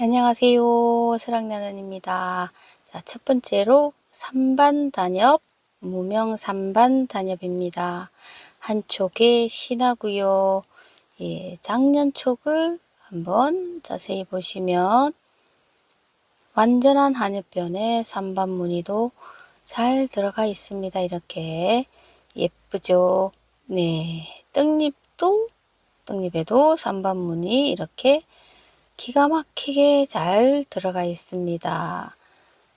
안녕하세요. 스랑나는입니다. 자, 첫 번째로 3반 단엽, 무명 3반 단엽입니다. 한 촉에 신하고요. 예, 작년 촉을 한번 자세히 보시면 완전한 한엽변에 3반 무늬도 잘 들어가 있습니다. 이렇게 예쁘죠? 네, 떡잎도 떡잎에도 3반 무늬 이렇게 기가 막히 게 잘 들어가 있습니다.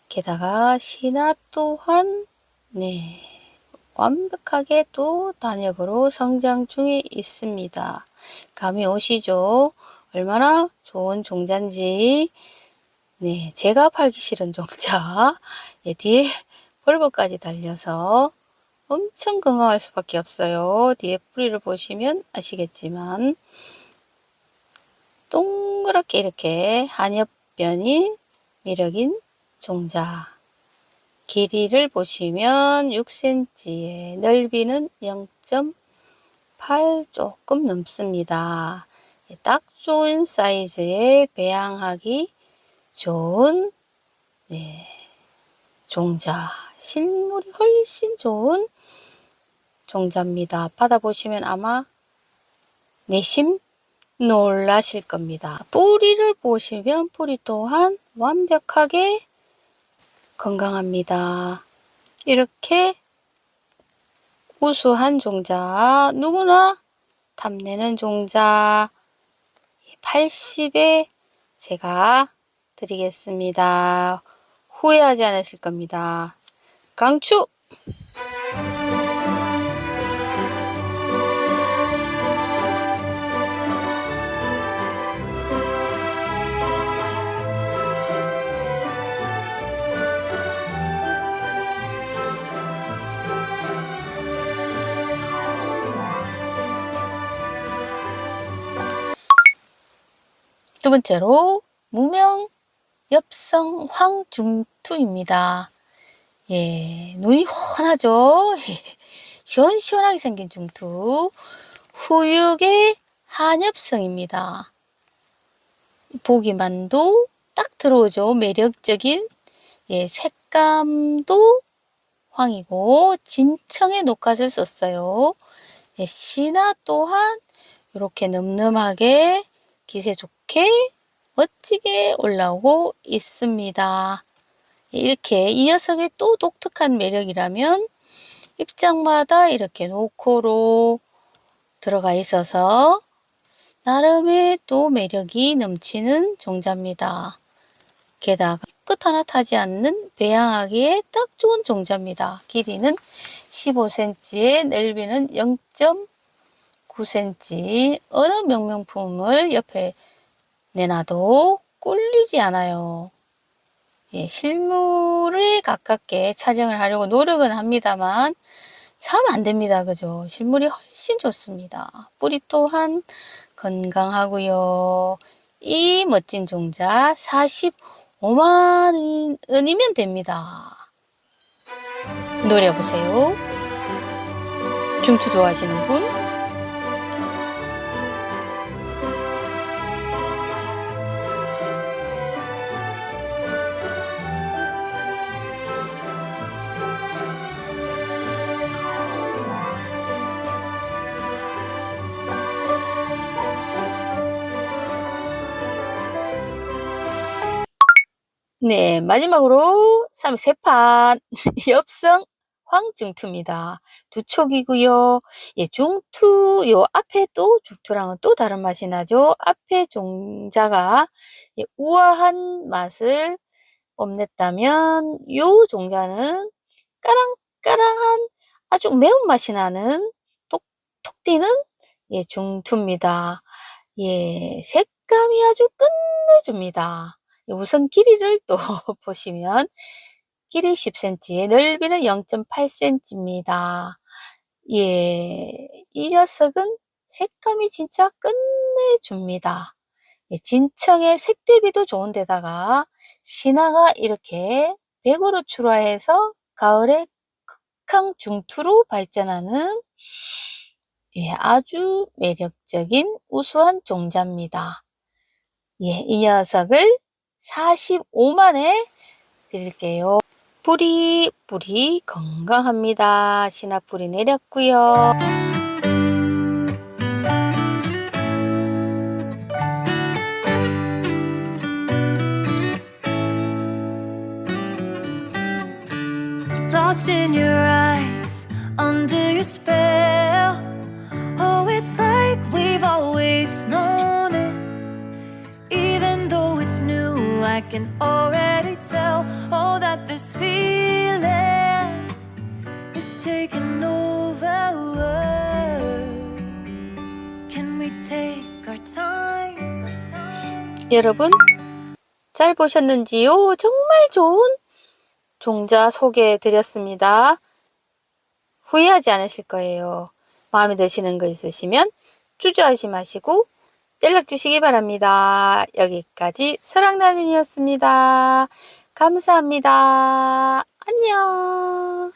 게다가 신화 또한 네 완벽하게 또 단엽으로 성장 중에 있습니다. 감이 오시죠? 얼마나 좋은 종자인지 네 제가 팔기 싫은 종자 예, 뒤에 벌벌까지 달려서 엄청 건강할 수밖에 없어요. 뒤에 뿌리를 보시면 아시겠지만 동그랗게 이렇게 한엽변이 매력인 종자 길이를 보시면 6cm에 넓이는 0.8 조금 넘습니다. 딱 좋은 사이즈에 배양하기 좋은 네, 종자 실물이 훨씬 좋은 종자입니다. 받아보시면 아마 내심 놀라실 겁니다. 뿌리를 보시면 뿌리 또한 완벽하게 건강합니다. 이렇게 우수한 종자 누구나 탐내는 종자 80에 제가 드리겠습니다. 후회하지 않으실 겁니다. 강추! 두 번째로 무명 엽성 황중투입니다. 예, 눈이 환하죠? 시원시원하게 생긴 중투. 후육의 한엽성입니다. 보기만도 딱 들어오죠. 매력적인 예, 색감도 황이고 진청의 녹갓을 썼어요. 예, 신화 또한 이렇게 늠름하게 기세 좋 게 멋지게 올라오고 있습니다. 이렇게 이 녀석의 또 독특한 매력이라면 입장마다 이렇게 노코로 들어가 있어서 나름의 또 매력이 넘치는 종자입니다. 게다가 끝 하나 타지 않는 배양하기에 딱 좋은 종자입니다. 길이는 15cm에 넓이는 0.9cm 어느 명명품을 옆에 내놔도 꿀리지 않아요. 예, 실물에 가깝게 촬영을 하려고 노력은 합니다만 참 안 됩니다. 그죠? 실물이 훨씬 좋습니다. 뿌리 또한 건강하고요. 이 멋진 종자 45만 원이면 됩니다. 노려보세요. 중추도 하시는 분 네, 마지막으로 3세판 엽성 황중투입니다. 두 촉이고요. 예, 중투 요 앞에 또 중투랑은 또 다른 맛이 나죠. 앞에 종자가 예, 우아한 맛을 뽐냈다면 요 종자는 까랑까랑한 아주 매운맛이 나는 톡톡 튀는 예, 중투입니다. 예, 색감이 아주 끝내줍니다. 우선 길이를 또 보시면 길이 10cm, 넓이는 0.8cm입니다. 예, 이 녀석은 색감이 진짜 끝내줍니다. 예, 진청의 색 대비도 좋은데다가 신화가 이렇게 백으로 출하해서 가을에 극강 중투로 발전하는 예, 아주 매력적인 우수한 종자입니다. 예, 이 녀석을 45만에 드릴게요. 뿌리, 뿌리 건강합니다. 신화뿌리 내렸고요. Lost in your eyes, under your spell. I can already tell. Oh, that this feeling is taking over. Can we take our time? 여러분, 잘 보셨는지요? 정말 좋은 종자 소개해 드렸습니다. 후회하지 않으실 거예요. 마음에 드시는 거 있으시면 주저하지 마시고 연락 주시기 바랍니다. 여기까지 설랑나눔이었습니다. 감사합니다. 안녕.